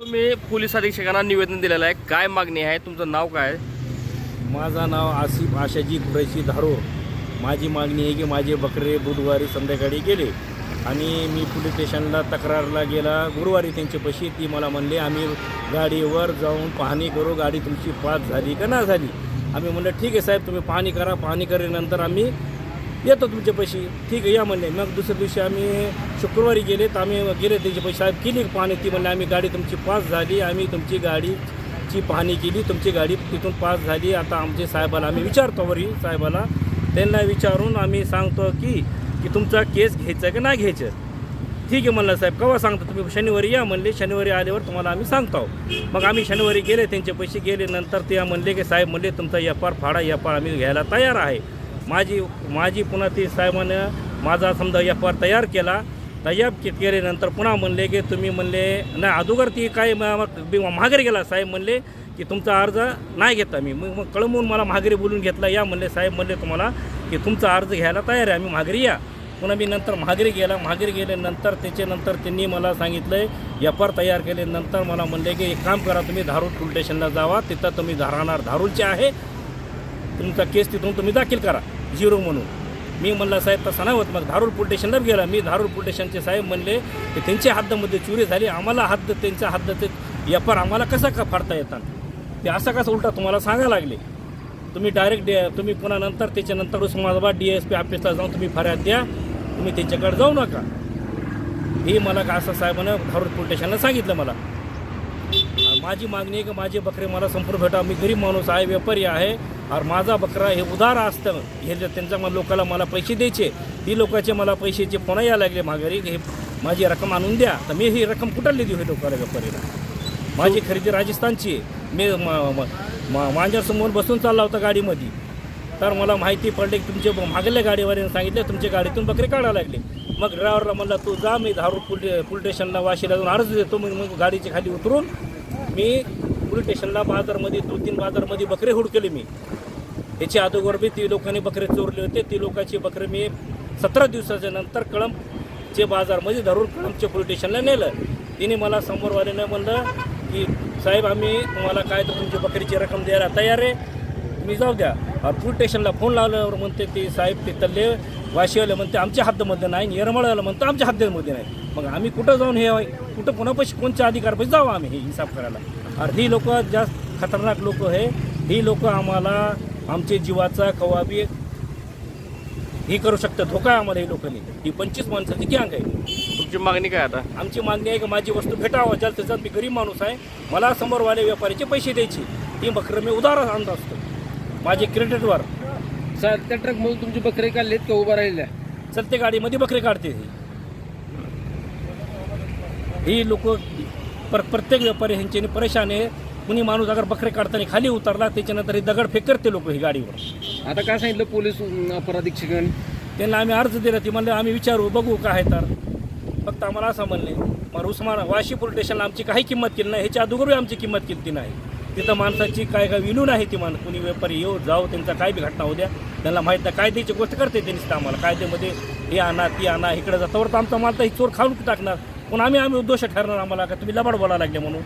तुम्ही पोलीस अधीक्षकांना निवेदन दिलेलं आहे. काय मागणी आहे? तुमचं नाव काय आहे? माझं नाव आसिफ आशाजी कुरैशी धारो. माझी मागणी आहे की माझे बकरे बुधवारी संध्याकाळी गेले आणि मी पोलीस स्टेशनला तक्रारला गेला. गुरुवारी त्यांचे पैसे ती मला म्हणले आम्ही गाडीवर जाऊन पाहणी करू गाडी तुमची पास झाली का ना झाली? आम्ही म्हणलं ठीक आहे साहेब तुम्ही पाहणी करा. पाहणी करेनंतर आम्ही येतो तुमचे पैसे. ठीक आहे या म्हणले. मग दुसऱ्या दिवशी आम्ही शुक्रवारी गेले तर आम्ही गेले त्यांचे पैसे साहेब केली पाहणी ती म्हणले आम्ही गाडी तुमची पास झाली. आम्ही तुमची गाडीची पाहणी केली. तुमची गाडी तिथून पास झाली. आता आमचे साहेबाला आम्ही विचारतो वरी साहेबाला. त्यांना विचारून आम्ही सांगतो की की तुमचा केस घ्यायचा का नाही घ्यायचं? ठीक आहे म्हणलं साहेब. केव्हा सांगतो तुम्ही? शनिवारी या म्हणले. शनिवारी आल्यावर तुम्हाला आम्ही सांगतो मग आम्ही शनिवारी गेले त्यांचे पैसे गेले. नंतर ते म्हणले की साहेब म्हणले तुमचा एफ आर फाडा. एफ आर आम्ही घ्यायला तयार आहे. माझी माझी पुन्हा ती साहेबानं माझा समजा एफ आर तयार केला तयार के- केल्यानंतर पुन्हा म्हणले की तुम्ही म्हणले नाही अगोदर ती काय म- माघारी गेला. साहेब म्हणले की तुमचा अर्ज नाही घेता मी. मग मग कळमून मला माघारी बोलून घेतला. या म्हणले साहेब म्हणले तुम्हाला की तुमचा अर्ज घ्यायला तयार आहे आम्ही माघारी या. पुन्हा मी नंतर माघारी गेला. माघारी गेल्यानंतर त्याच्यानंतर त्यांनी मला सांगितलं एफ आर तयार केल्यानंतर मला म्हणले की एक काम करा तुम्ही धारूर पोलीस स्टेशनला जावा. तिथं तुम्ही राहणार धारूरचे आहे. तुमचा केस तिथून तुम्ही दाखल करा. झिरो म्हणून. मी म्हणला साहेब तसं नाही होत. मग धारूर पोलीस स्टेशनला गेला. मी धारूर पोलीस स्टेशनचे साहेब म्हणले की त्यांच्या हद्दामध्ये चोरी झाली. आम्हाला हद्द त्यांच्या हद्दाचे व्यापार आम्हाला कसा का फाडता येतात? ते असं कसं उलटा तुम्हाला सांगायला लागले. तुम्ही डायरेक्ट डे तुम्ही पुन्हा नंतर त्याच्यानंतर उस्मानाबाद डी एस पी ऑफिसला जाऊन तुम्ही फर्याद द्या. तुम्ही त्यांच्याकडे जाऊ नका. हे मला का असं साहेबानं धारूर पोलीस स्टेशनला सांगितलं मला. माझी मागणी आहे की माझे बकरे मला संपूर्ण भेटा. मी गरीब माणूस आहे व्यापारी आहे. और माझा बकरा हे उदार असतं. हे त्यांच्या मग लोकाला मला पैसे द्यायचे ती लोकांचे मला पैशाचे पुन्हा यायला लागले माघारी. हे माझी रक्कम आणून द्या. तर मी ही रक्कम कुठली देऊ हे लोकाला व्यापारीला? माझी खरेदी राजस्थानची मी म- माझ्यासमोर बसून चालला होता गाडीमध्ये. तर मला माहिती पडली की तुमचे मागल्या गाडीवाल्याने सांगितले तुमच्या गाडीतून बकरे काढायला लागले. मग ड्रायव्हरला म्हणला तू जा मी धारू पुल पुल स्टेशनला वाशीला जाऊन अर्ज देतो मग मग गाडीच्या खाली उतरून मी पोलीस स्टेशनला बाजारमध्ये दोन तीन बाजारमध्ये बकरे हुडकले मी. याच्या अगोदर बी ती लोकांनी बकरे चोरले होते. ती लोकांची बकरे मी सतरा दिवसाच्या नंतर कळंबचे बाजारमध्ये धरून कळंबच्या पोलीस स्टेशनला नेलं. तिने मला समोरवाल्यानं म्हणलं की साहेब आम्ही तुम्हाला काय तर तुमची बकरीची रक्कम द्यायला तयार आहे. तुम्ही जाऊ द्या. पोलीस स्टेशनला फोन लावल्यावर म्हणते ते साहेब ते तल्ले वाशीवाले म्हणते आमच्या हद्दमध्ये नाही येरमळाला म्हणतो आमच्या हद्दीमध्ये नाही. मग आम्ही कुठं जाऊन हे कुठं कोणापाशी कोणच्या अधिकारपाशी जाऊ आम्ही हे हिसाब करायला? आणि ही लोक जास्त खतरनाक लोक आहे ही लोक आम्हाला आमचे जीवाचा कवाबी ही करू शकतात. धोका आहे आम्हाला ही लोकांनी. ही पंचवीस माणसाची गँग आहे. तुमची मागणी काय आता? आमची मागणी आहे की माझी वस्तू भेटावं. ज्याला त्याच्यात मी गरीब माणूस आहे मला समोरवाले व्यापाऱ्याचे पैसे द्यायचे. ही बकरं मी उदार आणत असतो. माझे क्रेडिटवर. साहेब त्या ट्रकमधून तुमचे बकरे काढलेत का? उभा राहिल्या चलते गाडीमध्ये बकरे काढते. ही ही लोक पर प्रत्येक व्यापारी ह्यांच्याने परेशान आहे. कुणी माणूस अगर बकरे काढताना खाली उतरला त्याच्यानंतर ही दगड फेक करते लोक ही गाडीवर. आता काय सांगितलं पोलीस अं, त्यांना आम्ही अर्ज दिला ती म्हणले आम्ही विचारू बघू काय तर. फक्त आम्हाला असं म्हणले मग उस्मान वाशी पोलीस स्टेशनला आमची काही किंमत केली नाही ह्याच्या अगोदर आमची किंमत केली नाही. तिथं माणसाची काय काय विलून आहे ती मान कुणी व्यापारी येऊ जाऊ त्यांचा काय बी घटना होऊ द्या. त्यांना माहीत नाही कायद्याची गोष्ट करते त्यांनीच तर आम्हाला. कायद्यामध्ये हे आणा ती आणा इकडे जातावर तर आमचा माल तर ही चोर खाऊन टाकणार. पण आम्ही आम्ही दोष ठरणार आम्हाला का तुम्ही लबाड बोलायला लागले म्हणून?